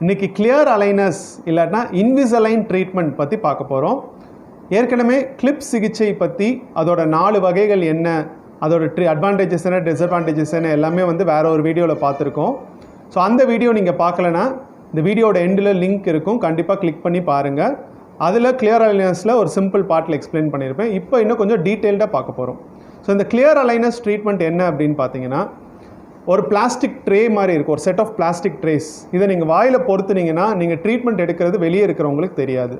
இன்றைக்கி கிளியர் அலைனஸ் இல்லாட்டினா Invisalign treatment பற்றி பார்க்க போகிறோம் ஏற்கனவே கிளிப் சிகிச்சை பற்றி அதோட நாலு வகைகள் என்ன அதோட ட்ரீ அட்வான்டேஜஸ் என்ன டிஸ்அட்வான்டேஜஸ் என்ன எல்லாமே வந்து வேறு ஒரு வீடியோவில் பார்த்துருக்கோம். ஸோ அந்த வீடியோ நீங்கள் பார்க்கலனா இந்த வீடியோட எண்டில் லிங்க் இருக்கும். கண்டிப்பாக கிளிக் பண்ணி பாருங்கள் அதில் கிளியர் அலைனஸில் ஒரு சிம்பிள் பார்ட்டில் எக்ஸ்பிளைன் பண்ணியிருப்பேன் இப்போ இன்னும் கொஞ்சம் டீட்டெயில்டாக பார்க்க போகிறோம் ஸோ இந்த கிளியர் அலைனஸ் ட்ரீட்மெண்ட் என்ன அப்படின்னு பார்த்தீங்கன்னா ஒரு பிளாஸ்டிக் ட்ரே மாதிரி இருக்கும் ஒரு செட் ஆஃப் பிளாஸ்டிக் ட்ரேஸ் இதை நீங்கள் வாயில் பொறுத்துனீங்கன்னா நீங்கள் ட்ரீட்மெண்ட் எடுக்கிறது வெளியே இருக்கிறவங்களுக்கு தெரியாது.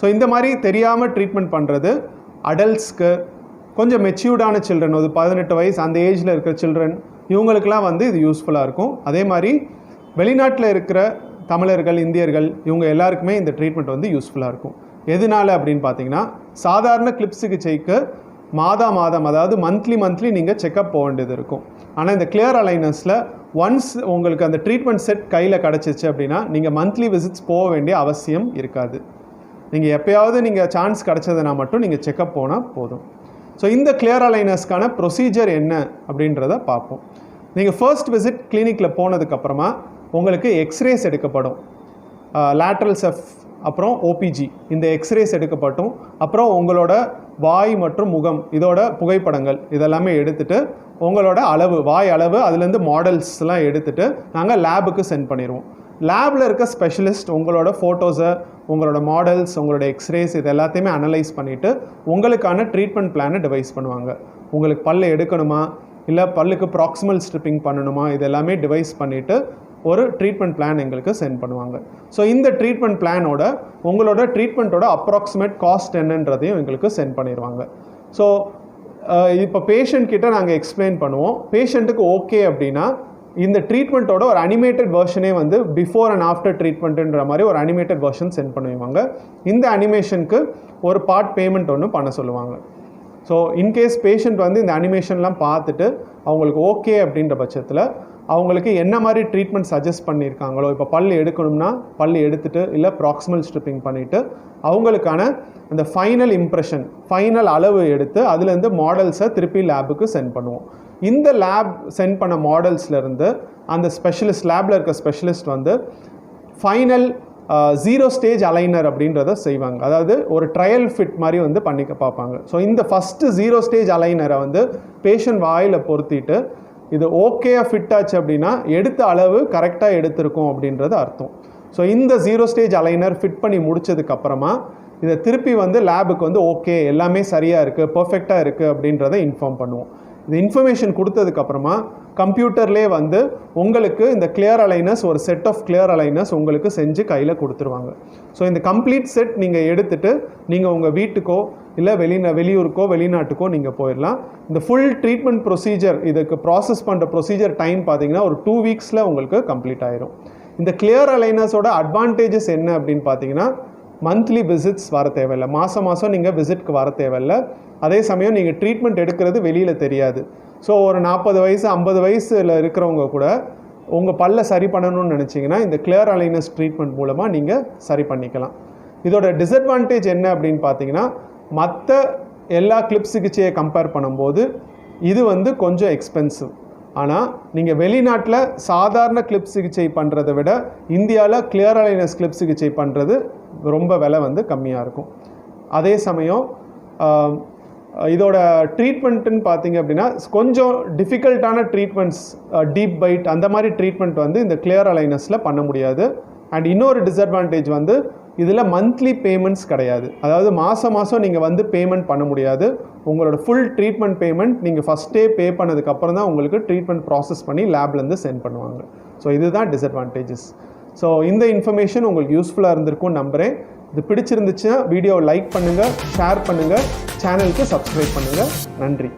ஸோ இந்த மாதிரி தெரியாமல் ட்ரீட்மெண்ட் பண்ணுறது அடல்ட்ஸ்க்கு கொஞ்சம் மெச்சூர்டான சில்ட்ரன் ஒரு பதினெட்டு வயசு அந்த ஏஜில் இருக்கிற சில்ட்ரன் இவங்களுக்கெல்லாம் வந்து இது யூஸ்ஃபுல்லாக இருக்கும். அதே மாதிரி வெளிநாட்டில் இருக்கிற தமிழர்கள் இந்தியர்கள் இவங்க எல்லாருக்குமே இந்த ட்ரீட்மெண்ட் வந்து யூஸ்ஃபுல்லாக இருக்கும். எதனால அப்படின்னு பார்த்தீங்கன்னா சாதாரண கிளிப் சிகிச்சைக்கு மாதா மாதம் அதாவது மந்த்லி மந்த்லி நீங்கள் செக்கப் போக வேண்டியது இருக்கும். ஆனால் இந்த கிளியர் அலைனஸில் ஒன்ஸ் உங்களுக்கு அந்த ட்ரீட்மெண்ட் செட் கையில் கிடச்சிச்சு அப்படின்னா நீங்கள் மந்த்லி விசிட்ஸ் போக வேண்டிய அவசியம் இருக்காது. நீங்கள் எப்போயாவது நீங்கள் சான்ஸ் கிடச்சதுனா மட்டும் நீங்கள் செக்கப் போனால் போதும். ஸோ இந்த கிளியர் அலைனஸ்க்கான ப்ரொசீஜர் என்ன அப்படின்றத பார்ப்போம். நீங்கள் ஃபர்ஸ்ட் விசிட் கிளினிக்கில் போனதுக்கப்புறமா உங்களுக்கு எக்ஸ்ரேஸ் எடுக்கப்படும். லேட்ரல் செஃப் அப்புறம் ஓபிஜி இந்த எக்ஸ்ரேஸ் எடுக்கப்பட்டும். அப்புறம் உங்களோட வாய் மற்றும் முகம் இதோட புகைப்படங்கள் இதெல்லாமே எடுத்துகிட்டு உங்களோட அளவு வாய் அளவு அதுலேருந்து மாடல்ஸ்லாம் எடுத்துகிட்டு நாங்கள் லேபுக்கு சென்ட் பண்ணிடுவோம் லேபில் இருக்க ஸ்பெஷலிஸ்ட் உங்களோட ஃபோட்டோஸை உங்களோட மாடல்ஸ் உங்களோட எக்ஸ்ரேஸ் இது எல்லாத்தையுமே அனலைஸ் பண்ணிவிட்டு உங்களுக்கான ட்ரீட்மெண்ட் பிளானை டிவைஸ் பண்ணுவாங்க. உங்களுக்கு பல்லு எடுக்கணுமா? இல்லை பல்லுக்கு ப்ராக்சிமல் ஸ்ட்ரிப்பிங் பண்ணணுமா? இது எல்லாமே டிவைஸ் பண்ணிவிட்டு ஒரு ட்ரீட்மெண்ட் பிளான் எங்களுக்கு சென்ட் பண்ணுவாங்க. ஸோ இந்த ட்ரீட்மெண்ட் பிளானோட உங்களோட ட்ரீட்மெண்ட்டோட அப்ராக்சிமேட் காஸ்ட் என்னன்றதையும் எங்களுக்கு சென்ட் பண்ணிடுவாங்க ஸோ இப்போ பேஷண்ட் கிட்ட நாங்கள் எக்ஸ்பிளைன் பண்ணுவோம். பேஷண்ட்டுக்கு ஓகே அப்படின்னா இந்த ட்ரீட்மெண்ட்டோட ஒரு அனிமேட்டட் வெர்ஷனே வந்து பிஃபோர் அண்ட் ஆஃப்டர் ட்ரீட்மெண்ட்டுன்ற மாதிரி ஒரு அனிமேட்டட் வெர்ஷன் சென்ட் பண்ணுவாங்க இந்த அனிமேஷனுக்கு ஒரு பார்ட் பேமெண்ட் ஒன்று பண்ண சொல்லுவாங்க. ஸோ இன்கேஸ் பேஷண்ட் வந்து இந்த அனிமேஷன்லாம் பார்த்துட்டு அவங்களுக்கு ஓகே அப்படின்ற பட்சத்தில் அவங்களுக்கு என்ன மாதிரி ட்ரீட்மெண்ட் சஜஸ்ட் பண்ணியிருக்காங்களோ இப்போ பல் எடுக்கணும்னா பல் எடுத்துட்டு இல்லை ப்ராக்சிமல் ஸ்ட்ரிப்பிங் பண்ணிவிட்டு அவங்களுக்கான அந்த ஃபைனல் இம்ப்ரெஷன் ஃபைனல் அளவு எடுத்து அதுலேருந்து மாடல்ஸை திருப்பி லேபுக்கு சென்ட் பண்ணுவோம். இந்த லேப் சென்ட் பண்ண மாடல்ஸ்லேருந்து அந்த ஸ்பெஷலிஸ்ட் லேபில் இருக்க ஸ்பெஷலிஸ்ட் வந்து ஃபைனல் ஜீரோ ஸ்டேஜ் அலைனர் அப்படின்றத செய்வாங்க. அதாவது ஒரு ட்ரையல் ஃபிட் மாதிரி வந்து பண்ணிக்க பார்ப்பாங்க. ஸோ இந்த ஃபஸ்ட்டு ஜீரோ ஸ்டேஜ் அலைனரை வந்து பேஷண்ட் வாயில் பொருத்திட்டு இது ஓகேயாக ஃபிட் ஆச்சு அப்படின்னா எடுத்த அளவு கரெக்டாக எடுத்திருக்கோம் அப்படின்றது அர்த்தம். ஸோ இந்த ஜீரோ ஸ்டேஜ் அலைனர் ஃபிட் பண்ணி முடிச்சதுக்கப்புறமா இதை திருப்பி வந்து லேபுக்கு வந்து ஓகே எல்லாமே சரியாக இருக்குது பர்ஃபெக்டாக இருக்குது அப்படின்றத இன்ஃபார்ம் பண்ணுவோம். இந்த இன்ஃபர்மேஷன் கொடுத்ததுக்கப்புறமா கம்ப்யூட்டர்லே வந்து உங்களுக்கு இந்த கிளியர் அலைனஸ் ஒரு செட் ஆஃப் கிளியர் அலைனஸ் உங்களுக்கு செஞ்சு கையில் கொடுத்துருவாங்க. ஸோ இந்த கம்ப்ளீட் செட் நீங்கள் எடுத்துகிட்டு நீங்கள் உங்கள் வீட்டுக்கோ இல்லை வெளிநா வெளியூருக்கோ வெளிநாட்டுக்கோ நீங்கள் போயிடலாம் இந்த ஃபுல் ட்ரீட்மெண்ட் ப்ரொசீஜர் இதுக்கு ப்ராசஸ் பண்ணுற ப்ரொசீஜர் டைம் பார்த்தீங்கன்னா ஒரு டூ வீக்ஸில் உங்களுக்கு கம்ப்ளீட் ஆயிரும். இந்த கிளியர் அலைனஸோட அட்வான்டேஜஸ் என்ன அப்படின்னு பார்த்தீங்கன்னா மந்த்லி விசிட்ஸ் வர தேவையில்லை. மாதம் மாதம் நீங்கள் விசிட்க்கு வர தேவையில்லை. அதே சமயம் நீங்கள் ட்ரீட்மெண்ட் எடுக்கிறது வெளியில் தெரியாது. ஸோ ஒரு நாற்பது வயசு ஐம்பது வயசில் இருக்கிறவங்க கூட உங்கள் பல்ல சரி பண்ணணும்னு நினச்சிங்கன்னா இந்த கிளியர் அலைனஸ் ட்ரீட்மெண்ட் மூலமாக நீங்கள் சரி பண்ணிக்கலாம். இதோட டிஸ்அட்வான்டேஜ் என்ன அப்படின்னு பார்த்தீங்கன்னா மற்ற எல்லா கிளிப் சிகிச்சையை கம்பேர் பண்ணும்போது இது வந்து கொஞ்சம் எக்ஸ்பென்சிவ் ஆனால் நீங்கள் வெளிநாட்டில் சாதாரண கிளிப் சிகிச்சை பண்ணுறதை விட இந்தியாவில் கிளியர் அலைனஸ் கிளிப் சிகிச்சை பண்ணுறது ரொம்ப விலை வந்து கம்மியாக இருக்கும். அதே சமயம் இதோட ட்ரீட்மெண்ட்டுன்னு பார்த்தீங்க அப்படின்னா கொஞ்சம் டிஃபிகல்ட்டான ட்ரீட்மெண்ட்ஸ் டீப் பைட் அந்த மாதிரி ட்ரீட்மெண்ட் வந்து இந்த கிளியர் அலைனஸில் பண்ண முடியாது. அண்ட் இன்னொரு டிஸ்அட்வான்டேஜ் வந்து இதில் மந்த்லி பேமெண்ட்ஸ் கிடையாது. அதாவது மாதம் மாதம் நீங்கள் வந்து பேமெண்ட் பண்ண முடியாது. உங்களோட ஃபுல் ட்ரீட்மெண்ட் பேமெண்ட் நீங்கள் ஃபஸ்ட்டே பே பண்ணதுக்கப்புறம் தான் உங்களுக்கு ட்ரீட்மெண்ட் ப்ராசஸ் பண்ணி லேப்லேருந்து சென்ட் பண்ணுவாங்க. ஸோ இதுதான் டிஸ்அட்வான்டேஜஸ் ஸோ இந்த இன்ஃபர்மேஷன் உங்களுக்கு யூஸ்ஃபுல்லாக இருந்திருக்கும் நம்புகிறேன் இது பிடிச்சிருந்துச்சுன்னா வீடியோவை லைக் பண்ணுங்கள் ஷேர் பண்ணுங்கள் சேனலுக்கு சப்ஸ்கிரைப் பண்ணுங்கள் நன்றி.